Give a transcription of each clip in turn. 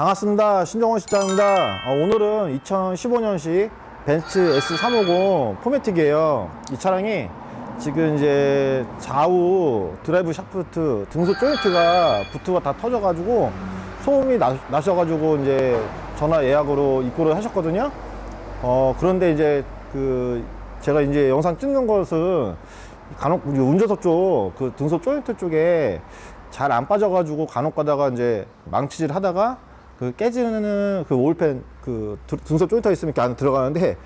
반갑습니다. 신정원 실장입니다. 어, 오늘은 2015년식 벤츠 S350 포매틱이에요. 이 차량이 지금 이제 좌우 드라이브 샤프트 등소 조인트가 부트가 다 터져가지고 소음이 나, 나셔가지고 이제 전화 예약으로 입고를 하셨거든요. 어, 그런데 이제 그 제가 이제 영상 찍는 것은 간혹 운전석 쪽 그 등소 조인트 쪽에 잘 안 빠져가지고 간혹 가다가 이제 망치질 하다가 그 깨지는 그 올펜 그 드- 등소 조인트가 있으면 이렇게 안에 들어가는데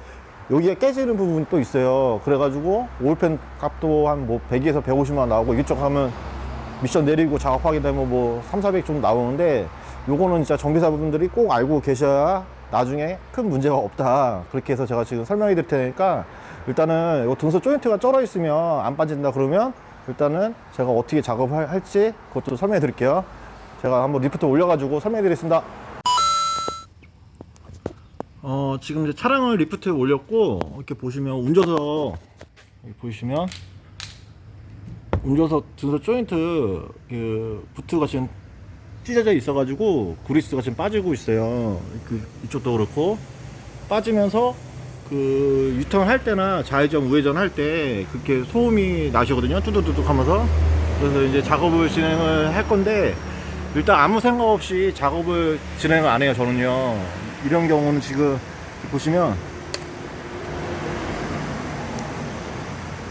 여기에 깨지는 부분이 또 있어요. 그래가지고 올펜 값도 한 뭐 100에서 150만 원 나오고 이쪽 하면 미션 내리고 작업하게 되면 뭐 3, 400 정도 나오는데 요거는 진짜 정비사분들이 꼭 알고 계셔야 나중에 큰 문제가 없다. 그렇게 해서 제가 지금 설명해 드릴 테니까 일단은 요 등소 조인트가 쩔어 있으면 안 빠진다 그러면 일단은 제가 어떻게 작업을 할지 그것도 설명해 드릴게요. 제가 한번 리프트 올려가지고 설명해 드리겠습니다. 어, 지금 이제 차량을 리프트에 올렸고 이렇게 보시면 운전석 여기 보시면 운전석 등소 조인트 그 부트가 지금 찢어져 있어가지고 그리스가 지금 빠지고 있어요. 그 이쪽도 그렇고 빠지면서 그 유턴 할 때나 좌회전 우회전 할 때 그렇게 소음이 나시거든요. 뚜두두둑 하면서 그래서 이제 작업을 진행을 할 건데 일단 아무 생각 없이 작업을 진행을 안 해요. 저는요. 이런 경우는 지금 보시면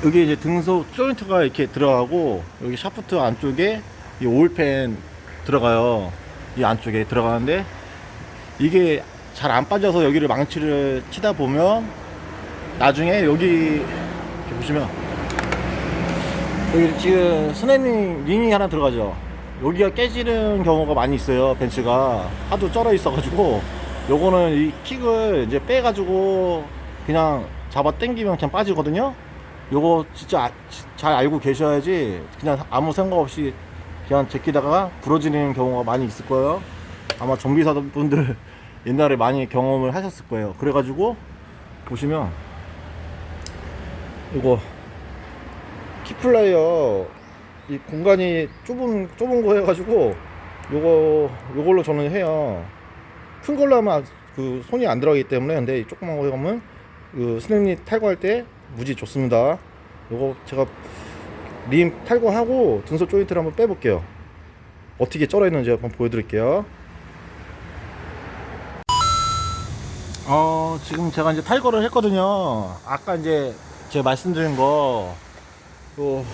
여기 이제 등소 조인트가 이렇게 들어가고 여기 샤프트 안쪽에 이 오일팬 들어가요. 이 안쪽에 들어가는데 이게 잘 안 빠져서 여기를 망치를 치다 보면 나중에 여기 이렇게 보시면 여기 지금 스냅링 링이 하나 들어가죠. 여기가 깨지는 경우가 많이 있어요. 벤츠가 하도 쩔어 있어 가지고 요거는 이 킥을 이제 빼가지고 그냥 잡아 당기면 그냥 빠지거든요. 요거 진짜 아- 잘 알고 계셔야지 그냥 아무 생각 없이 그냥 제끼다가 부러지는 경우가 많이 있을 거예요. 아마 정비사분들 옛날에 많이 경험을 하셨을 거예요. 그래가지고 보시면 이거 키플라이어 이 공간이 좁은 좁은 거 해가지고 요거 요걸로 저는 해요. 큰 걸로 하면 그 손이 안 들어가기 때문에 근데 이 조그만 거 하면 그 스냅릿 탈거할 때 무지 좋습니다. 요거 제가 림 탈거하고 등소 조인트를 한번 빼볼게요. 어떻게 쩔어 있는지 한번 보여드릴게요. 어 지금 제가 이제 탈거를 했거든요. 아까 이제 제가 말씀드린 거, 또,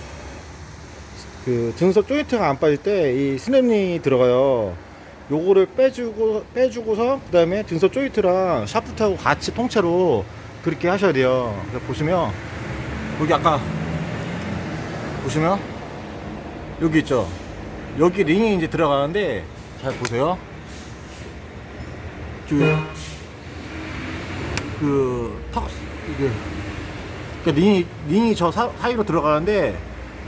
그 등소 조인트가 안 빠질 때 이 스냅링이 들어가요. 요거를 빼주고 빼주고서 그 다음에 등소 조인트랑 샤프트하고 같이 통째로 그렇게 하셔야 돼요. 보시면 여기 아까 보시면 여기 있죠. 여기 링이 이제 들어가는데 잘 보세요. 그, 그, 턱, 이게, 그 링이, 링이 저 사, 사이로 들어가는데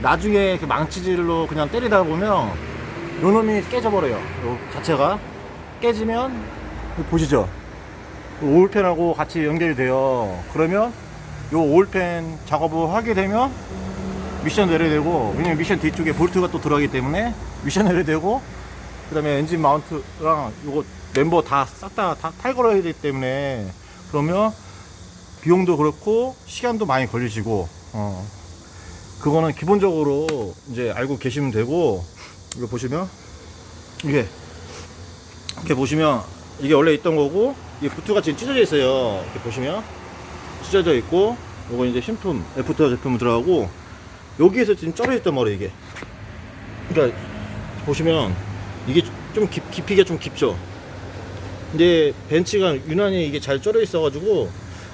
나중에 그 망치질로 그냥 때리다 보면 요 놈이 깨져버려요. 요 자체가. 깨지면, 보시죠. 오일펜하고 같이 연결이 돼요. 그러면 요 오일펜 작업을 하게 되면 미션 내려야 되고 왜냐면 미션 뒤쪽에 볼트가 또 들어가기 때문에 미션 내려야 되고 그 다음에 엔진 마운트랑 요거 멤버 다 싹 다다 해야 되기 때문에 그러면 비용도 그렇고 시간도 많이 걸리시고 어 그거는 기본적으로 이제 알고 계시면 되고 이거 보시면 이게 이렇게 보시면 이게 원래 있던 거고 이 부트가 지금 찢어져 있어요. 이렇게 보시면 찢어져 있고 요거 이제 신품 애프터 제품 들어가고 여기에서 지금 쩔어 있단 말이에요 이게. 그러니까 보시면 이게 좀 깊, 깊이가 좀 깊죠. 근데 벤츠가 유난히 이게 잘 쩔어 있어 가지고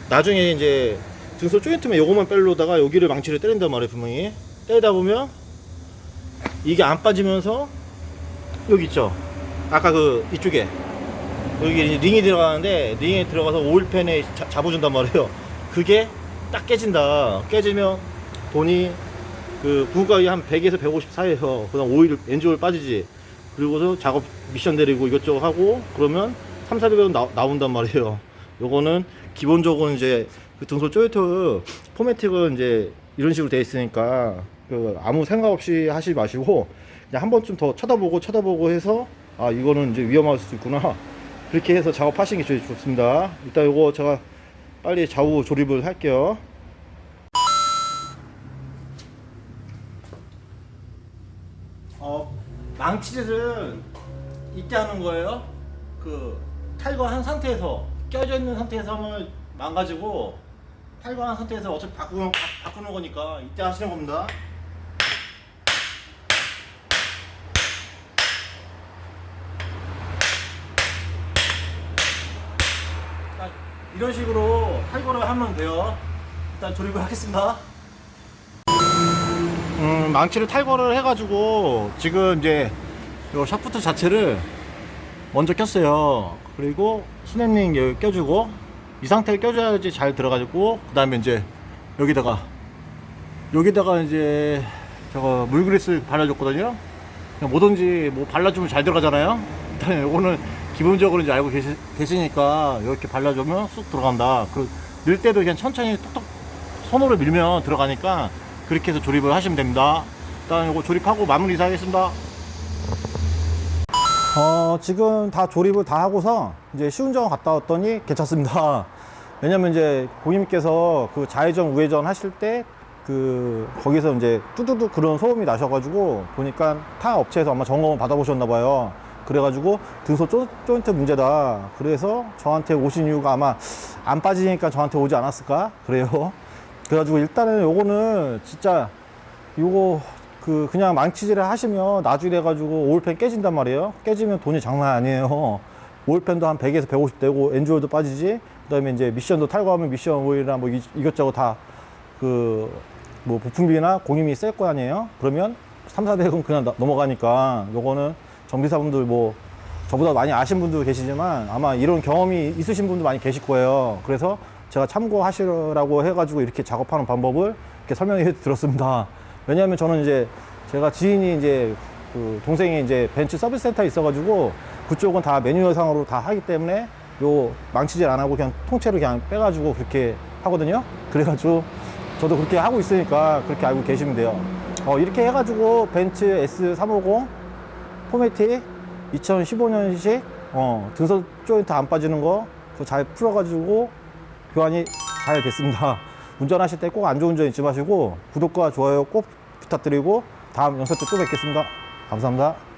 나중에 이제 등소 조인트면 요거만 빼려다가 여기를 망치를 때린단 말이에요 분명히. 때리다 보면 이게 안 빠지면서 여기 있죠? 아까 그 이쪽에. 여기 링이 들어가는데 링에 들어가서 오일팬에 자- 잡아준단 말이에요. 그게 딱 깨진다. 깨지면 돈이 그 구가이 한 100에서 150 사이에요 그다음 오일 엔진 오일 빠지지. 그리고서 작업 미션 내리고 이것저것 하고 그러면 3, 400원 나, 나온단 말이에요. 요거는 기본적으로 이제 그 등소 조이트 포매틱은 이제 이런 식으로 돼 있으니까 그 아무 생각 없이 하시지 마시고 그냥 한 번쯤 더 쳐다보고 쳐다보고 해서 아 이거는 이제 위험할 수 있구나 그렇게 해서 작업하시는 게 제일 좋습니다. 일단 요거 제가 빨리 좌우 조립을 할게요. 어, 망치질은 이때 하는 거예요. 그 탈거한 상태에서 껴져 있는 상태에서 하면 망가지고 탈거한 상태에서 어차피 바꾸는, 바, 바꾸는 거니까 이때 하시는 겁니다. 이런 식으로 탈거를 하면 돼요. 일단 조립을 하겠습니다. 음, 망치를 탈거를 해가지고 지금 이제 요 샤프트 자체를 먼저 꼈어요. 그리고 스냅링 여기 껴주고 이 상태를 껴줘야지 잘 들어가지고 그 다음에 이제 여기다가 여기다가 이제 저거 물그리스 발라줬거든요. 뭐든지 뭐 발라주면 잘 들어가잖아요. 일단 요거는 기본적으로 이제 알고 계시, 계시니까 이렇게 발라주면 쑥 들어간다. 그 넣을 때도 그냥 천천히 톡톡 손으로 밀면 들어가니까 그렇게 해서 조립을 하시면 됩니다. 일단 이거 조립하고 마무리 인사하겠습니다. 어, 지금 다 조립을 다 하고서 이제 시운전 갔다 왔더니 괜찮습니다. 왜냐면 이제 고객님께서 그 좌회전, 우회전 하실 때 그 거기서 이제 뚜두두 그런 소음이 나셔가지고 보니까 타 업체에서 아마 점검을 받아보셨나 봐요. 그래가지고 등소 조, 조인트 문제다. 그래서 저한테 오신 이유가 아마 안 빠지니까 저한테 오지 않았을까? 그래요. 그래가지고 일단은 요거는 진짜 요거 그 그냥 망치질을 하시면 나중에 돼가지고 오일팬 깨진단 말이에요. 깨지면 돈이 장난 아니에요. 오일팬도 한 100에서 150 되고 엔조일도 빠지지. 그다음에 이제 미션도 탈거하면 미션 오일이나 뭐 이- 이것저것 다 그 뭐 부품비나 공임이 셀 거 아니에요. 그러면 3, 400은 그냥 나- 넘어가니까 요거는 정비사분들 뭐 저보다 많이 아신 분도 계시지만 아마 이런 경험이 있으신 분도 많이 계실 거예요. 그래서 제가 참고하시라고 해가지고 이렇게 작업하는 방법을 이렇게 설명해 드렸습니다. 왜냐하면 저는 이제 제가 지인이 이제 그 동생이 이제 벤츠 서비스 센터에 있어가지고 그쪽은 다 매뉴얼상으로 다 하기 때문에 요 망치질 안 하고 그냥 통째로 그냥 빼가지고 그렇게 하거든요. 그래가지고 저도 그렇게 하고 있으니까 그렇게 알고 계시면 돼요. 어, 이렇게 해가지고 벤츠 S350 포매틱 2015년식 어, 등선 조인트 안 빠지는 거 그거 잘 풀어가지고 교환이 잘 됐습니다. 운전하실 때 꼭 안전운전 잊지 마시고 구독과 좋아요 꼭 부탁드리고 다음 영상 때 또 뵙겠습니다. 감사합니다.